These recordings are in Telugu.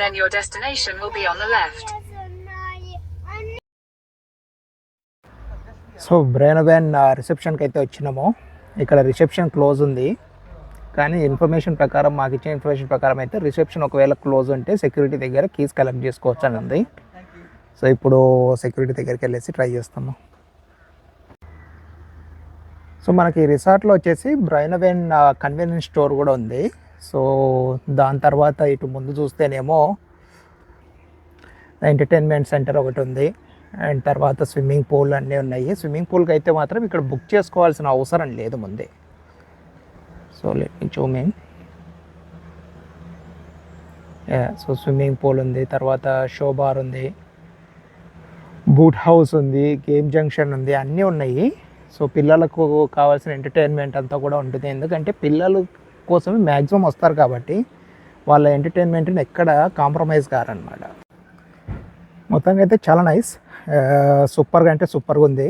then your destination will be on the left. So బ్రేనవెన్ రిసెప్షన్కి అయితే వచ్చినాము. ఇక్కడ రిసెప్షన్ క్లోజ్ ఉంది. కానీ ఇన్ఫర్మేషన్ ప్రకారం మాకు ఇచ్చిన ఇన్ఫర్మేషన్ ప్రకారం అయితే రిసెప్షన్ ఒకవేళ క్లోజ్ ఉంటే సెక్యూరిటీ దగ్గర కీస్ కలెక్ట్ చేసుకోవచ్చు అని ఉంది. సో ఇప్పుడు సెక్యూరిటీ దగ్గరికి వెళ్ళేసి ట్రై చేస్తాము. సో మనకి రిసార్ట్లో వచ్చేసి బ్రైనవెన్ కన్వీనియన్స్ స్టోర్ కూడా ఉంది. సో దాని తర్వాత ఇటు ముందు చూస్తేనేమో ఎంటర్టైన్మెంట్ సెంటర్ ఒకటి ఉంది. అండ్ తర్వాత స్విమ్మింగ్ పూల్ అన్నీ ఉన్నాయి. స్విమ్మింగ్ పూల్కి అయితే మాత్రం ఇక్కడ బుక్ చేసుకోవాల్సిన అవసరం లేదు ముందే. So let me zoom so swimming pool ఉంది. తర్వాత షో బార్ ఉంది. బూట్ హౌస్ ఉంది. గేమ్ జంక్షన్ ఉంది. అన్నీ ఉన్నాయి. సో పిల్లలకు కావాల్సిన ఎంటర్టైన్మెంట్ అంతా కూడా ఉంటుంది. ఎందుకంటే పిల్లలు కోసమే మ్యాక్సిమం వస్తారు కాబట్టి వాళ్ళ ఎంటర్టైన్మెంట్ని ఎక్కడ కాంప్రమైజ్ కారనమాట. మొత్తంగా అయితే చాలా నైస్. సూపర్గా అంటే సూపర్గా ఉంది.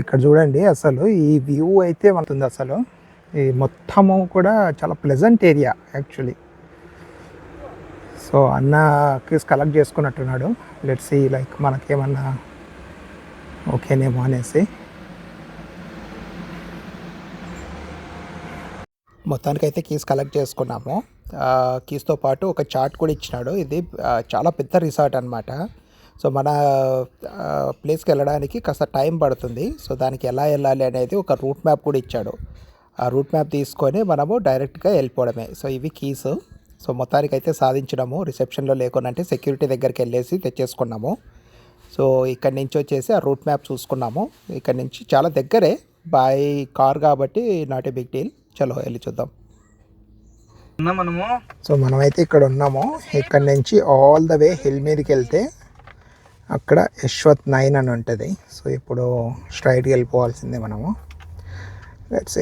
ఇక్కడ చూడండి అసలు ఈ వ్యూ అయితే ఉంటుంది అసలు ఈ మొత్తము కూడా చాలా ప్లెజెంట్ ఏరియా యాక్చువల్లీ సో అన్న క్రీస్ కలెక్ట్ చేసుకున్నట్టున్నాడు. లెట్స్ ఈ లైక్ మనకేమన్నా ఓకేనేమో అనేసి. మొత్తానికైతే కీస్ కలెక్ట్ చేసుకున్నాము. కీస్తో పాటు ఒక చార్ట్ కూడా ఇచ్చినాడు. ఇది చాలా పెద్ద రిసార్ట్ అనమాట సో మన ప్లేస్కి వెళ్ళడానికి కాస్త టైం పడుతుంది. సో దానికి ఎలా వెళ్ళాలి అనేది ఒక రూట్ మ్యాప్ కూడా ఇచ్చాడు. ఆ రూట్ మ్యాప్ తీసుకొని మనము డైరెక్ట్గా వెళ్ళిపోవడమే. సో ఇవి కీస్ సో మొత్తానికి అయితే సాధించినాము రిసెప్షన్లో లేకుండా అంటే సెక్యూరిటీ దగ్గరికి వెళ్ళేసి తెచ్చేసుకున్నాము. సో ఇక్కడ నుంచి వచ్చేసి ఆ రూట్ మ్యాప్ చూసుకున్నాము. ఇక్కడ నుంచి చాలా దగ్గరే. బై కార్ కాబట్టి నాట్ ఏ బిగ్ డీల్ చలో వెళ్ళి చూద్దాం. మనము. సో మనమైతే ఇక్కడ ఉన్నాము. ఇక్కడ నుంచి ఆల్ ద వే హిల్ మీదకి వెళ్తే అక్కడ యశ్వత్ నైన్ అని ఉంటుంది. సో ఇప్పుడు స్ట్రైట్కి వెళ్ళిపోవాల్సిందే మనము. Let's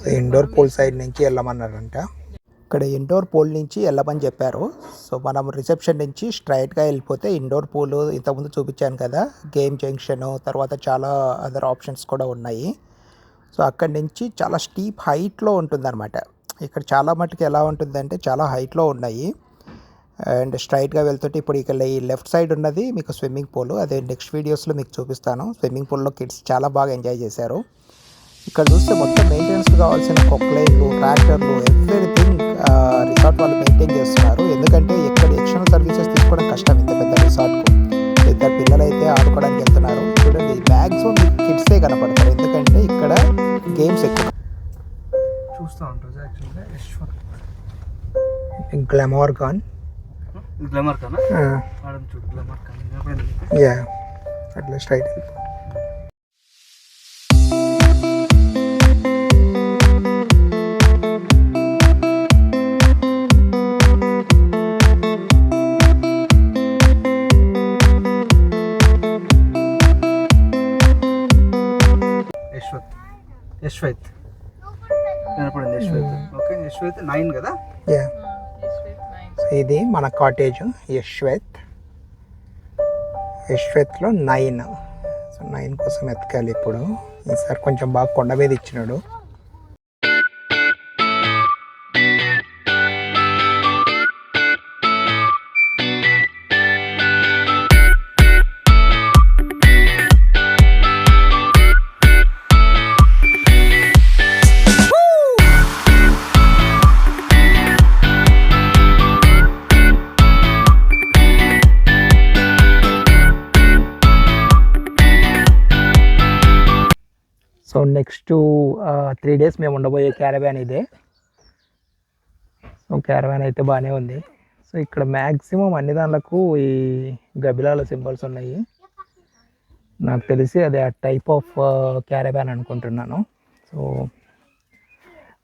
so indoor pool side నుంచి వెళ్ళమన్నారంట. ఇక్కడ ఇండోర్ పూల్ నుంచి వెళ్ళమని చెప్పారు. సో మనం రిసెప్షన్ నుంచి స్ట్రైట్గా వెళ్ళిపోతే ఇండోర్ పూల్ ఇంతకుముందు చూపించాను కదా. గేమ్ జంక్షన్ తర్వాత చాలా అదర్ ఆప్షన్స్ కూడా ఉన్నాయి. సో అక్కడి నుంచి చాలా స్టీప్ హైట్లో ఉంటుందన్నమాట. ఇక్కడ చాలా మట్టుకు ఎలా ఉంటుందంటే చాలా హైట్లో ఉన్నాయి. అండ్ స్ట్రైట్గా వెళ్తుంటే ఇప్పుడు ఇక్కడ ఈ లెఫ్ట్ సైడ్ ఉన్నది మీకు స్విమ్మింగ్ పూల్. అదే నెక్స్ట్ వీడియోస్లో మీకు చూపిస్తాను. స్విమ్మింగ్ పూల్లో కిడ్స్ చాలా బాగా ఎంజాయ్ చేశారు. ఇక్కడ చూస్తే మొత్తం మెయింటెనెన్స్ కావాల్సిన కొక్లైన్లు ట్రాక్టర్లు ఎవ్రీథింగ్ రిసార్ట్ వాళ్ళు మెయింటైన్ చేస్తున్నారు. ఎందుకంటే ఇక్కడ ఎక్స్టర్నల్ సర్వీసెస్ తీసుకోవడం కష్టం. ఇంత పెద్ద రిసార్ట్కు ఇద్దరు పిల్లలు అయితే ఆడుకోవడానికి వెళ్తున్నారు. చూడండి మ్యాక్సిమం కిడ్సే కనపడతారు. గేమ్స్ ఎక్కువ. చూస్తూ ఉంటుంది యాక్చువల్గా యశ్వత్. గ్లామర్ గాన్ గ్లామర్ కానా చూడు గ్లామర్ కాన్? యా అట్లా స్ట్రైట్ యశ్వత్ యశ్వత్ వినపడింది యశ్వత్ ఓకే యశ్వత్ నైన్ కదా? యా ఇది మన కాటేజ్ యశ్వత్. యశ్వత్లో నైన్. సో నైన్ కోసం ఎతకాలి ఇప్పుడు. ఈసారి కొంచెం బాగా కొండ మీద ఇచ్చినాడు. త్రీ డేస్ మేము ఉండబోయే క్యారవాన్ ఇదే. సో క్యారవాన్ అయితే బాగానే ఉంది. సో ఇక్కడ మ్యాక్సిమం అన్ని దాంట్లకు ఈ గబిలాల సింబల్స్ ఉన్నాయి. నాకు తెలిసి అది ఆ టైప్ ఆఫ్ క్యారవాన్ అనుకుంటున్నాను. So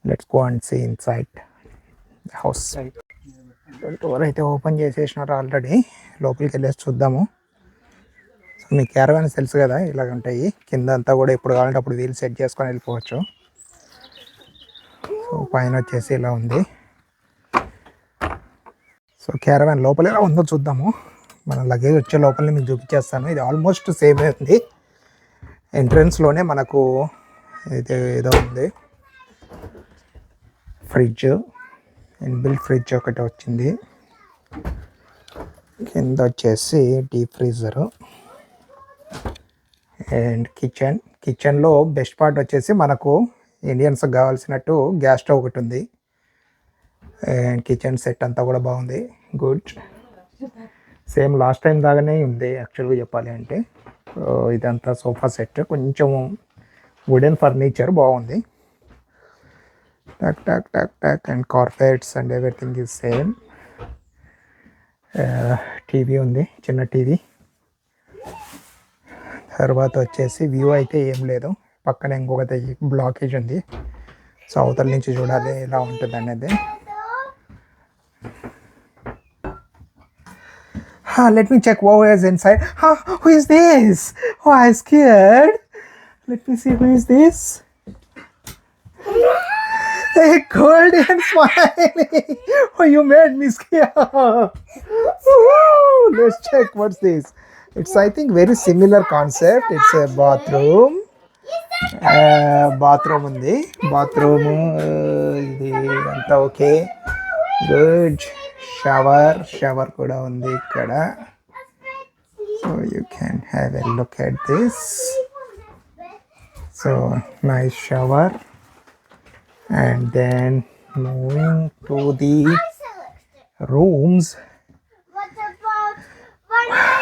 let's go and see inside house door అయితే ఓపెన్ చేసేసినారు ఆల్రెడీ లోపలికి వెళ్ళేసి చూద్దాము. మీ క్యారవాన్స్ తెలుసు కదా ఇలాగ ఉంటాయి. కింద అంతా కూడా ఎప్పుడు కావాలంటే అప్పుడు వీలు సెట్ చేసుకొని వెళ్ళిపోవచ్చు. సో పైన వచ్చేసి ఇలా ఉంది. సో క్యారవాన్ లోపల ఎలా ఉందో చూద్దాము. మన లగేజ్ వచ్చే లోపలనే మీకు చూపించేస్తాను. ఇది ఆల్మోస్ట్ సేమ్ ఉంది. ఎంట్రన్స్లోనే మనకు ఇది ఏదో ఉంది. ఫ్రిడ్జ్ ఇన్బిల్ట్ ఫ్రిడ్జ్ ఒకటి వచ్చింది. కింద వచ్చేసి డీప్ ఫ్రీజరు అండ్ కిచెన్ కిచెన్లో బెస్ట్ పార్ట్ వచ్చేసి మనకు ఇండియన్స్ కావాల్సినట్టు గ్యాస్ స్టవ్ ఒకటి ఉంది. అండ్ కిచెన్ సెట్ అంతా కూడా బాగుంది. గుడ్ సేమ్ లాస్ట్ టైం దాకానే ఉంది యాక్చువల్గా చెప్పాలి అంటే. సో ఇదంతా సోఫా సెట్ కొంచెం వుడెన్ ఫర్నిచర్ బాగుంది. టక్ టక్ టక్ టక్ and carpets and everything is same TV ఉంది చిన్న టీవీ తర్వాత వచ్చేసి వ్యూ అయితే ఏం లేదు. పక్కన ఇంకొకటి బ్లాకేజ్ ఉంది. సో అవతల నుంచి చూడాలి ఎలా ఉంటుంది అనేది. Let me check oh is inside who is this oh I scared let me see who is this Hey, golden smiley. Oh, you made me scared. Woo! Let's check what's this. It's I think very similar concept. It's a bathroom. Bathroom ఉంది బాత్రూమ్ ఇది అంతా ఓకే గుడ్ షవర్ షవర్ కూడా ఉంది ఇక్కడ so you can have a look at this so nice shower and then moving to the rooms.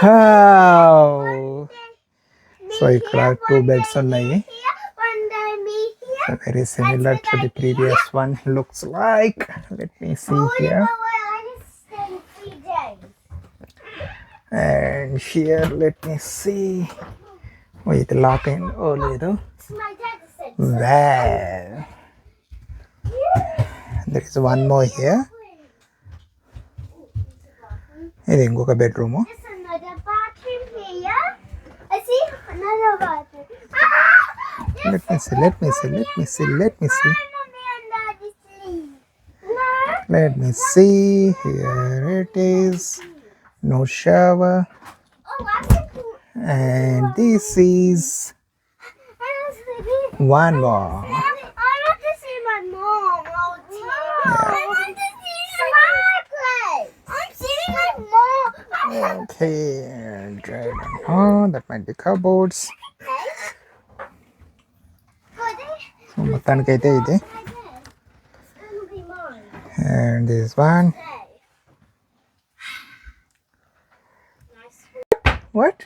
Wow. so you have two beds only so very similar to the previous one looks like. Let me see here. and here let me see. Wait lock in. A little. Well there is one more here. And then go to bedroom oh. there's another bathroom here. I see another bathroom. Ah! Let me see let me see let me see let me see. Let me see here it is. No shower. Oh, and this is one more. Okay. And right oh, that might be cupboards. So మొత్తానికైతే ఇది and this one. What?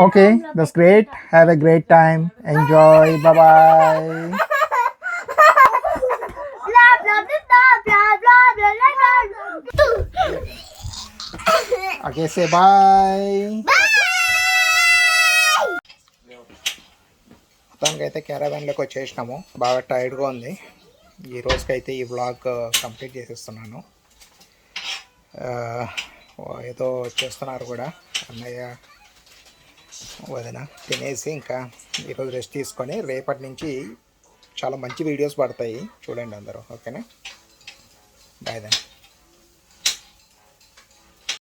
Okay, that's great. Have a great time. Enjoy. Bye bye. okay, say bye. మొత్తానికైతే క్యారావాన్లోకి వచ్చేసినాము బాగా టైర్డ్గా ఉంది ఈ రోజుకైతే ఈ బ్లాగ్ కంప్లీట్ uh, చేసేస్తున్నాను uh, ఏదో చేస్తున్నారు కూడా అన్నయ్య వదిన తినేసి ఇంకా ఈరోజు రెస్ట్ తీసుకొని రేపటి నుంచి చాలా మంచి వీడియోస్ పడతాయి. చూడండి అందరూ ఓకేనా? బాయ్ దాన్ని